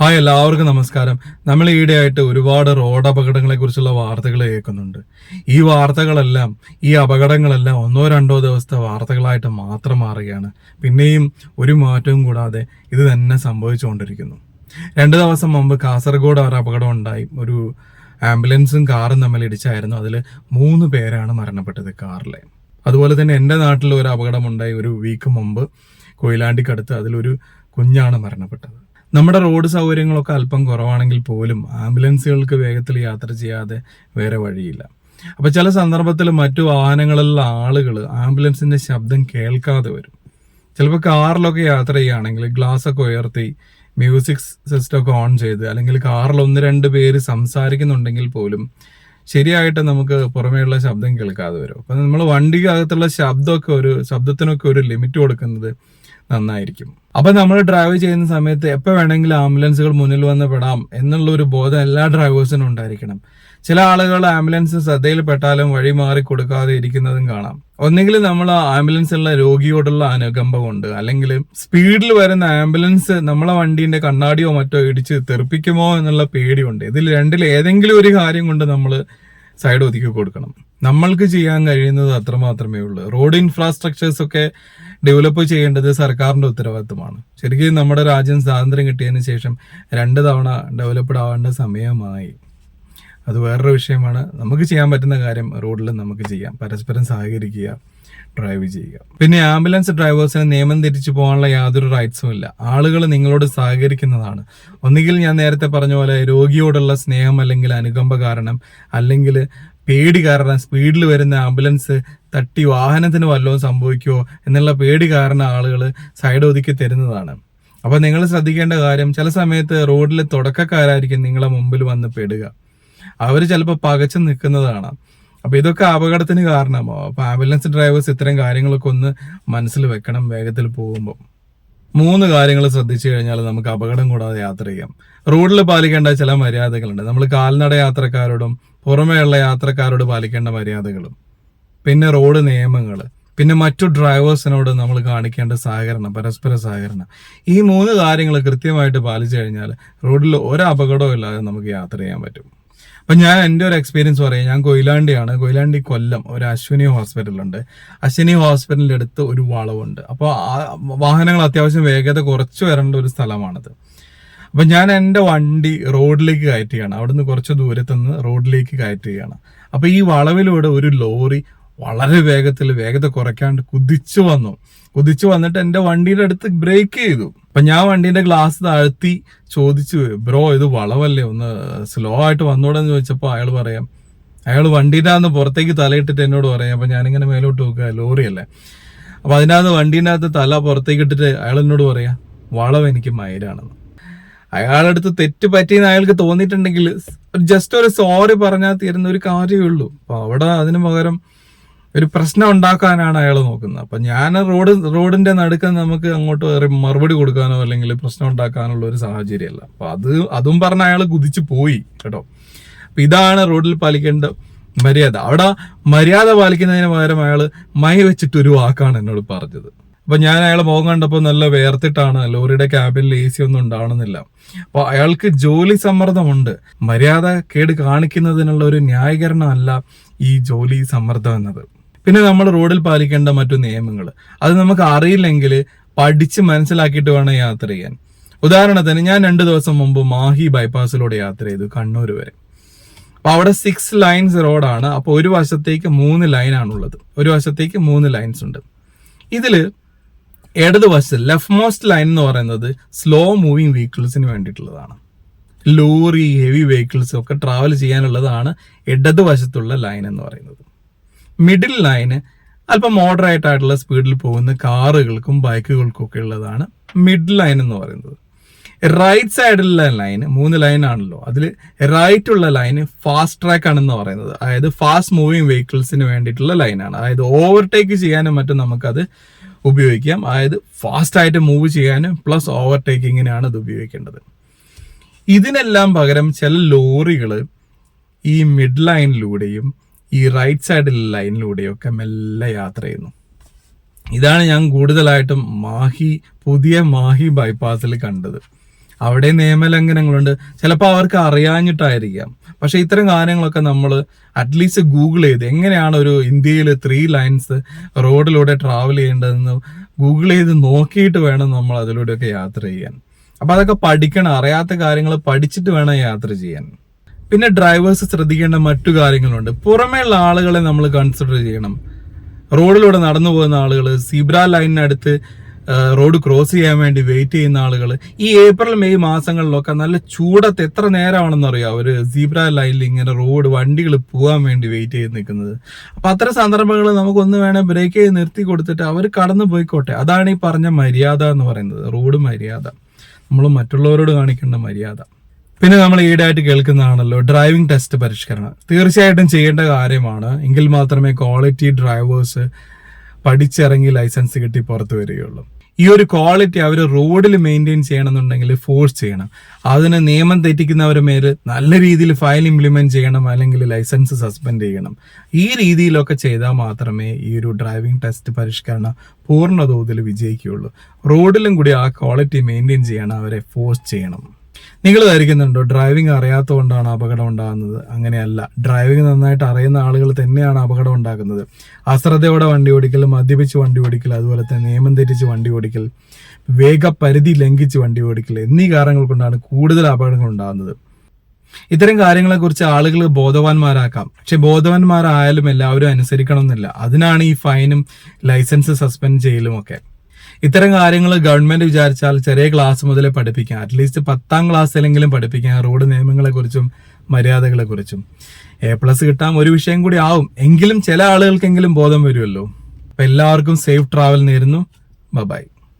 Hi എല്ലാവർക്കും നമസ്കാരം. നമ്മൾ ഈയിടെയായിട്ട് ഒരുപാട് റോഡ് അപകടങ്ങളെ കുറിച്ചുള്ള വാർത്തകൾ കേൾക്കുന്നുണ്ട്. ഈ വാർത്തകളെല്ലാം ഈ അപകടങ്ങളെല്ലാം ഒന്നോ രണ്ടോ ദിവസത്തെ വാർത്തകളായിട്ട് മാത്രം മാറുകയാണ്. പിന്നെയും ഒരു മാറ്റവും കൂടാതെ ഇത് തന്നെ സംഭവിച്ചുകൊണ്ടിരിക്കുന്നു. രണ്ട് ദിവസം മുമ്പ് കാസർഗോഡ് ഒരു അപകടം ഉണ്ടായി. ഒരു ആംബുലൻസും കാറും തമ്മിൽ ഇടിച്ചായിരുന്നു. അതിൽ മൂന്ന് പേരാണ് മരണപ്പെട്ടത് കാറിലെ. അതുപോലെ തന്നെ എന്റെ നാട്ടിൽ ഒരു അപകടമുണ്ടായി ഒരു വീക്ക് മുമ്പ് കൊയിലാണ്ടിക്കടുത്ത് അതിലൊരു കുഞ്ഞാണ് മരണപ്പെട്ടത്. നമ്മുടെ റോഡ് സൗകര്യങ്ങളൊക്കെ അല്പം കുറവാണെങ്കിൽ പോലും ആംബുലൻസുകൾക്ക് വേഗത്തിൽ യാത്ര ചെയ്യാതെ വേറെ വഴിയില്ല. അപ്പൊ ചില സന്ദർഭത്തിൽ മറ്റു വാഹനങ്ങളിലുള്ള ആളുകൾ ആംബുലൻസിന്റെ ശബ്ദം കേൾക്കാതെ വരും. ചിലപ്പോൾ കാറിലൊക്കെ യാത്ര ചെയ്യുകയാണെങ്കിൽ ഗ്ലാസ് ഒക്കെ ഉയർത്തി മ്യൂസിക് സിസ്റ്റം ഒക്കെ ഓൺ ചെയ്ത് അല്ലെങ്കിൽ കാറിൽ ഒന്ന് രണ്ട് പേര് സംസാരിക്കുന്നുണ്ടെങ്കിൽ പോലും ശരിയായിട്ട് നമുക്ക് പുറമേയുള്ള ശബ്ദം കേൾക്കാതെ വരും. അപ്പം നമ്മൾ വണ്ടിക്കകത്തുള്ള ശബ്ദമൊക്കെ ഒരു ശബ്ദത്തിനൊക്കെ ഒരു ലിമിറ്റ് കൊടുക്കുന്നത് നന്നായിരിക്കും. അപ്പൊ നമ്മൾ ഡ്രൈവ് ചെയ്യുന്ന സമയത്ത് എപ്പോൾ വേണമെങ്കിലും ആംബുലൻസുകൾ മുന്നിൽ വന്ന് പെടാം എന്നുള്ള ഒരു ബോധം എല്ലാ ഡ്രൈവേഴ്സിനും ഉണ്ടായിരിക്കണം. ചില ആളുകൾ ആംബുലൻസ് ശ്രദ്ധയിൽപ്പെട്ടാലും വഴി മാറി കൊടുക്കാതെ ഇരിക്കുന്നതും കാണാം. ഒന്നെങ്കിൽ നമ്മൾ ആംബുലൻസിലുള്ള രോഗിയോടുള്ള അനുകമ്പ കൊണ്ട് അല്ലെങ്കിൽ സ്പീഡിൽ വരുന്ന ആംബുലൻസ് നമ്മളെ വണ്ടീന്റെ കണ്ണാടിയോ മറ്റോ ഇടിച്ച് തെറിപ്പിക്കുമോ എന്നുള്ള പേടിയുണ്ട് ഇതിൽ രണ്ടിൽ ഏതെങ്കിലും ഒരു കാര്യം കൊണ്ട് നമ്മൾ സൈഡ് ഒതുക്കി കൊടുക്കണം. നമ്മൾക്ക് ചെയ്യാൻ കഴിയുന്നത് അത്ര മാത്രമേ ഉള്ളൂ. റോഡ് ഇൻഫ്രാസ്ട്രക്ചേഴ്സ് ഒക്കെ ഡെവലപ്പ് ചെയ്യേണ്ടത് സർക്കാരിന്റെ ഉത്തരവാദിത്തമാണ് ശരിക്കും നമ്മുടെ രാജ്യം സ്വാതന്ത്ര്യം കിട്ടിയതിന് ശേഷം രണ്ട് തവണ ഡെവലപ്ഡ് ആവേണ്ട സമയമായി. അത് വേറൊരു വിഷയമാണ്. നമുക്ക് ചെയ്യാൻ പറ്റുന്ന കാര്യം റോഡിൽ നമുക്ക് ചെയ്യാം. പരസ്പരം സഹകരിക്കുക. ഡ്രൈവ് ചെയ്യുക. പിന്നെ ആംബുലൻസ് ഡ്രൈവേഴ്സിന് നിയമം തിരിച്ചു പോകാനുള്ള യാതൊരു റൈറ്റ്സും ഇല്ല. ആളുകൾ നിങ്ങളോട് സഹകരിക്കുന്നതാണ്. ഒന്നുകിൽ ഞാൻ നേരത്തെ പറഞ്ഞ പോലെ രോഗിയോടുള്ള സ്നേഹം അല്ലെങ്കിൽ അനുകമ്പ കാരണം അല്ലെങ്കിൽ പേടി കാരണം സ്പീഡിൽ വരുന്ന ആംബുലൻസ് തട്ടി വാഹനത്തിന് വല്ലതും സംഭവിക്കുമോ എന്നുള്ള പേടി കാരണം ആളുകൾ സൈഡ് ഒതുക്കി തരുന്നതാണ്. അപ്പോൾ നിങ്ങൾ ശ്രദ്ധിക്കേണ്ട കാര്യം ചില സമയത്ത് റോഡിൽ തുടക്കക്കാരായിരിക്കും നിങ്ങളെ മുമ്പിൽ വന്ന് പെടുക. അവർ ചിലപ്പോൾ പകച്ചു നിൽക്കുന്നതാണ്. അപ്പൊ ഇതൊക്കെ അപകടത്തിന് കാരണമാവും അപ്പൊ ആംബുലൻസ് ഡ്രൈവേഴ്സ് ഇത്തരം കാര്യങ്ങളൊക്കെ ഒന്ന് മനസ്സിൽ വെക്കണം വേഗത്തിൽ പോകുമ്പോൾ മൂന്ന് കാര്യങ്ങൾ ശ്രദ്ധിച്ചു കഴിഞ്ഞാൽ നമുക്ക് അപകടം കൂടാതെ യാത്ര ചെയ്യാം. റോഡിൽ പാലിക്കേണ്ട ചില മര്യാദകളുണ്ട്. നമ്മൾ കാൽനട യാത്രക്കാരോടും പുറമേയുള്ള യാത്രക്കാരോട് പാലിക്കേണ്ട മര്യാദകളും. പിന്നെ റോഡ് നിയമങ്ങൾ പിന്നെ മറ്റു ഡ്രൈവേഴ്സിനോട് നമ്മൾ കാണിക്കേണ്ട സഹകരണം പരസ്പര സഹകരണം. ഈ മൂന്ന് കാര്യങ്ങൾ കൃത്യമായിട്ട് പാലിച്ചു കഴിഞ്ഞാൽ റോഡിൽ ഒരു അപകടവും ഇല്ലാതെ നമുക്ക് യാത്ര ചെയ്യാൻ പറ്റും. അപ്പൊ ഞാൻ എന്റെ ഒരു എക്സ്പീരിയൻസ് പറയാം. ഞാൻ കൊയിലാണ്ടിയാണ്. കൊയിലാണ്ടി കൊല്ലം ഒരു അശ്വിനി ഹോസ്പിറ്റലുണ്ട് അശ്വിനി ഹോസ്പിറ്റലിന്റെ അടുത്ത് ഒരു വളവുണ്ട്. അപ്പോൾ വാഹനങ്ങൾ അത്യാവശ്യം വേഗത കുറച്ച് വരേണ്ട ഒരു സ്ഥലമാണത്. അപ്പൊ ഞാൻ എന്റെ വണ്ടി റോഡിലേക്ക് കയറ്റുകയാണ്. അവിടുന്ന് കുറച്ച് ദൂരത്ത് നിന്ന് റോഡിലേക്ക് കയറ്റുകയാണ്. അപ്പൊ ഈ വളവിലൂടെ ഒരു ലോറി വളരെ വേഗത്തിൽ വേഗത കുറയ്ക്കാണ്ട് കുതിച്ചു വന്നു. കുതിച്ചു വന്നിട്ട് എന്റെ വണ്ടിയുടെ അടുത്ത് ബ്രേക്ക് ചെയ്തു. അപ്പൊ ഞാൻ വണ്ടീന്റെ ഗ്ലാസ് താഴ്ത്തി ചോദിച്ചു ബ്രോ ഇത് വളവല്ലേ? ഒന്ന് സ്ലോ ആയിട്ട് വന്നോടെന്ന് ചോദിച്ചപ്പോൾ അയാൾ പറയാം അയാൾ വണ്ടീന്റെ അകത്ത് പുറത്തേക്ക് തലയിട്ടിട്ട് എന്നോട് പറയാം അപ്പൊ ഞാനിങ്ങനെ മേലോട്ട് നോക്കുക ലോറിയല്ലേ? അപ്പൊ അതിനകത്ത് വണ്ടീന്റെ അകത്ത് തല പുറത്തേക്ക് ഇട്ടിട്ട് അയാൾ എന്നോട് പറയാ വളവ് എനിക്ക് മയിലാണെന്ന് അയാളുടെ അടുത്ത് തെറ്റ് പറ്റിയെന്ന് അയാൾക്ക് തോന്നിയിട്ടുണ്ടെങ്കിൽ ജസ്റ്റ് ഒരു സോറി പറഞ്ഞാൽ തീരുന്ന ഒരു കാര്യമേ ഉള്ളൂ. അപ്പൊ അവിടെ അതിന് പകരം ഒരു പ്രശ്നം ഉണ്ടാക്കാനാണ് അയാൾ നോക്കുന്നത്. അപ്പൊ ഞാൻ റോഡ് റോഡിന്റെ നടുക്ക് നമുക്ക് അങ്ങോട്ട് വേറെ മറുപടി കൊടുക്കാനോ അല്ലെങ്കിൽ പ്രശ്നം ഉണ്ടാക്കാനുള്ള ഒരു സാഹചര്യമല്ല. അപ്പൊ അത് അതും പറഞ്ഞ അയാൾ കുതിച്ചു പോയി കേട്ടോ. അപ്പൊ ഇതാണ് റോഡിൽ പാലിക്കേണ്ട മര്യാദ. അവിടെ മര്യാദ പാലിക്കുന്നതിന് പകരം അയാൾ മൈ വെച്ചിട്ട് ഒരു വാക്കാണ് എന്നോട് പറഞ്ഞത്. അപ്പൊ ഞാൻ അയാളെ മുഖം കണ്ടപ്പോൾ നല്ല വേർത്തിട്ടാണ് ലോറിയുടെ ക്യാബിനിൽ എ സി ഒന്നും ഉണ്ടാവണമെന്നില്ല. അപ്പൊ അയാൾക്ക് ജോലി സമ്മർദ്ദമുണ്ട്. മര്യാദ കേട് കാണിക്കുന്നതിനുള്ള ഒരു ന്യായീകരണമല്ല ഈ ജോലി സമ്മർദ്ദം എന്നത്. പിന്നെ നമ്മൾ റോഡിൽ പാലിക്കേണ്ട മറ്റു നിയമങ്ങൾ. അത് നമുക്ക് അറിയില്ലെങ്കിൽ പഠിച്ച് മനസ്സിലാക്കിയിട്ട് വേണം യാത്ര ചെയ്യാൻ. ഉദാഹരണത്തിന് ഞാൻ രണ്ട് ദിവസം മുമ്പ് മാഹി ബൈപ്പാസിലൂടെ യാത്ര ചെയ്തു കണ്ണൂർ വരെ. അപ്പൊ അവിടെ സിക്സ് ലൈൻസ് റോഡാണ് അപ്പൊ ഒരു വശത്തേക്ക് മൂന്ന് ലൈനാണുള്ളത് ഒരു വശത്തേക്ക് മൂന്ന് ലൈൻസ് ഉണ്ട്. ഇതിൽ ഇടതുവശത്ത് ലെഫ്റ്റ് മോസ്റ്റ് ലൈൻ എന്ന് പറയുന്നത് സ്ലോ മൂവിങ് വെഹിക്കിൾസിന് വേണ്ടിയിട്ടുള്ളതാണ്. ലോറി ഹെവി വെഹിക്കിൾസ് ഒക്കെ ട്രാവൽ ചെയ്യാനുള്ളതാണ് ഇടതുവശത്തുള്ള ലൈൻ എന്ന് പറയുന്നത്. മിഡിൽ ലൈന് അല്പം മോഡറേറ്റ് ആയിട്ടുള്ള സ്പീഡിൽ പോകുന്ന കാറുകൾക്കും ബൈക്കുകൾക്കും ഒക്കെ ഉള്ളതാണ് മിഡ് ലൈൻ എന്ന് പറയുന്നത്. റൈറ്റ് സൈഡിലുള്ള ലൈൻ മൂന്ന് ലൈൻ ആണല്ലോ. അതിൽ റൈറ്റ് ഉള്ള ലൈൻ ഫാസ്റ്റ് ട്രാക്ക് ആണെന്ന് പറയുന്നത്. അതായത് ഫാസ്റ്റ് മൂവിങ് വെഹിക്കിൾസിന് വേണ്ടിയിട്ടുള്ള ലൈനാണ് അതായത് ഓവർടേക്ക് ചെയ്യാനും മറ്റും നമുക്കത് ഉപയോഗിക്കാം. അതായത് ഫാസ്റ്റ് ആയിട്ട് മൂവ് ചെയ്യാനും പ്ലസ് ഓവർടേക്കിങ്ങിനാണ് ഇത് ഉപയോഗിക്കേണ്ടത്. ഇതിനെല്ലാം പകരം ചില ലോറികൾ ഈ മിഡ് ലൈനിലൂടെയും ഈ റൈറ്റ് സൈഡിലെ ലൈനിലൂടെയൊക്കെ മെല്ലെ യാത്ര ചെയ്യുന്നു. ഇതാണ് ഞാൻ കൂടുതലായിട്ടും മാഹി പുതിയ മാഹി ബൈപ്പാസിൽ കണ്ടത്. അവിടെ നിയമലംഘനങ്ങളുണ്ട്. ചിലപ്പോൾ അവർക്ക് അറിയാഞ്ഞിട്ടായിരിക്കാം. പക്ഷേ ഇത്തരം കാര്യങ്ങളൊക്കെ നമ്മൾ അറ്റ്ലീസ്റ്റ് ഗൂഗിൾ ചെയ്ത് എങ്ങനെയാണ് ഒരു ഇന്ത്യയിൽ ത്രീ ലൈൻസ് റോഡിലൂടെ ട്രാവൽ ചെയ്യേണ്ടതെന്ന് ഗൂഗിൾ ചെയ്ത് നോക്കിയിട്ട് വേണം നമ്മൾ അതിലൂടെയൊക്കെ യാത്ര ചെയ്യാൻ. അപ്പം അതൊക്കെ പഠിക്കണം. അറിയാത്ത കാര്യങ്ങൾ പഠിച്ചിട്ട് വേണം യാത്ര ചെയ്യാൻ. പിന്നെ ഡ്രൈവേഴ്സ് ശ്രദ്ധിക്കേണ്ട മറ്റു കാര്യങ്ങളുണ്ട്. പുറമേയുള്ള ആളുകളെ നമ്മൾ കൺസിഡർ ചെയ്യണം. റോഡിലൂടെ നടന്നു പോകുന്ന ആളുകൾ സീബ്ര ലൈനിനടുത്ത് റോഡ് ക്രോസ് ചെയ്യാൻ വേണ്ടി വെയിറ്റ് ചെയ്യുന്ന ആളുകൾ ഈ ഏപ്രിൽ മെയ് മാസങ്ങളിലൊക്കെ നല്ല ചൂടത്ത് എത്ര നേരമാണെന്ന് അറിയാം. അവർ സീബ്ര ലൈനിൽ ഇങ്ങനെ റോഡ് വണ്ടികൾ പോകാൻ വേണ്ടി വെയിറ്റ് ചെയ്ത് നിൽക്കുന്നത്. അപ്പം അത്തരം സന്ദർഭങ്ങൾ നമുക്കൊന്ന് വേണേൽ ബ്രേക്ക് ചെയ്ത് നിർത്തി കൊടുത്തിട്ട് അവർ കടന്നു പോയിക്കോട്ടെ. അതാണ് ഈ പറഞ്ഞ മര്യാദ എന്ന് പറയുന്നത്. റോഡ് മര്യാദ. നമ്മൾ മറ്റുള്ളവരോട് കാണിക്കേണ്ട മര്യാദ. പിന്നെ നമ്മൾ ഈടായിട്ട് കേൾക്കുന്നതാണല്ലോ ഡ്രൈവിംഗ് ടെസ്റ്റ് പരിഷ്കരണം. തീർച്ചയായിട്ടും ചെയ്യേണ്ട കാര്യമാണ്. എങ്കിൽ മാത്രമേ ക്വാളിറ്റി ഡ്രൈവേഴ്സ് പഠിച്ചിറങ്ങി ലൈസൻസ് കിട്ടി പുറത്തു വരികയുള്ളൂ. ഈ ഒരു ക്വാളിറ്റി അവർ റോഡിൽ മെയിന്റെയിൻ ചെയ്യണമെന്നുണ്ടെങ്കിൽ ഫോഴ്സ് ചെയ്യണം. അതിന് നിയമം തെറ്റിക്കുന്നവരുടെ മേൽ നല്ല രീതിയിൽ ഫയൽ ഇംപ്ലിമെന്റ് ചെയ്യണം അല്ലെങ്കിൽ ലൈസൻസ് സസ്പെൻഡ് ചെയ്യണം. ഈ രീതിയിലൊക്കെ ചെയ്താൽ മാത്രമേ ഈ ഒരു ഡ്രൈവിംഗ് ടെസ്റ്റ് പരിഷ്കരണം പൂർണ തോതിൽ വിജയിക്കുകയുള്ളൂ റോഡിലും കൂടി ആ ക്വാളിറ്റി മെയിന്റെയിൻ ചെയ്യണം അവരെ ഫോഴ്സ് ചെയ്യണം. നിങ്ങൾ ധരിക്കുന്നുണ്ടോ? ഡ്രൈവിംഗ് അറിയാത്തതുകൊണ്ടാണ് അപകടം ഉണ്ടാകുന്നത്. അങ്ങനെയല്ല. ഡ്രൈവിംഗ് നന്നായിട്ട് അറിയുന്ന ആളുകൾ തന്നെയാണ് അപകടം ഉണ്ടാക്കുന്നത്. അശ്രദ്ധയോടെ വണ്ടി ഓടിക്കൽ മദ്യപിച്ച് വണ്ടി ഓടിക്കൽ അതുപോലെ തന്നെ നിയമം തെറ്റിച്ച് വണ്ടി ഓടിക്കൽ വേഗപരിധി ലംഘിച്ച് വണ്ടി ഓടിക്കൽ എന്നീ കാരണങ്ങൾ കൊണ്ടാണ് കൂടുതൽ അപകടങ്ങൾ ഉണ്ടാകുന്നത്. ഇത്തരം കാര്യങ്ങളെക്കുറിച്ച് ആളുകൾ ബോധവാന്മാരാക്കാം. പക്ഷെ ബോധവാന്മാരായാലും എല്ലാവരും അനുസരിക്കണം എന്നില്ല അതിനാണ് ഈ ഫൈനും ലൈസൻസ് സസ്പെൻഡ് ചെയ്യലും ഒക്കെ. ഇത്തരം കാര്യങ്ങൾ ഗവൺമെന്റ് വിചാരിച്ചാൽ ചെറിയ ക്ലാസ് മുതലേ പഠിപ്പിക്കാം. അറ്റ്ലീസ്റ്റ് പത്താം ക്ലാസ്സിലെങ്കിലും പഠിപ്പിക്കാം. റോഡ് നിയമങ്ങളെക്കുറിച്ചും മര്യാദകളെക്കുറിച്ചും മര്യാദകളെ കുറിച്ചും. എ പ്ലസ് കിട്ടാൻ ഒരു വിഷയം കൂടി ആവും. എങ്കിലും ചില ആളുകൾക്കെങ്കിലും ബോധം വരുമല്ലോ. അപ്പൊ എല്ലാവർക്കും സേഫ് ട്രാവൽ നേരുന്നു. ബൈ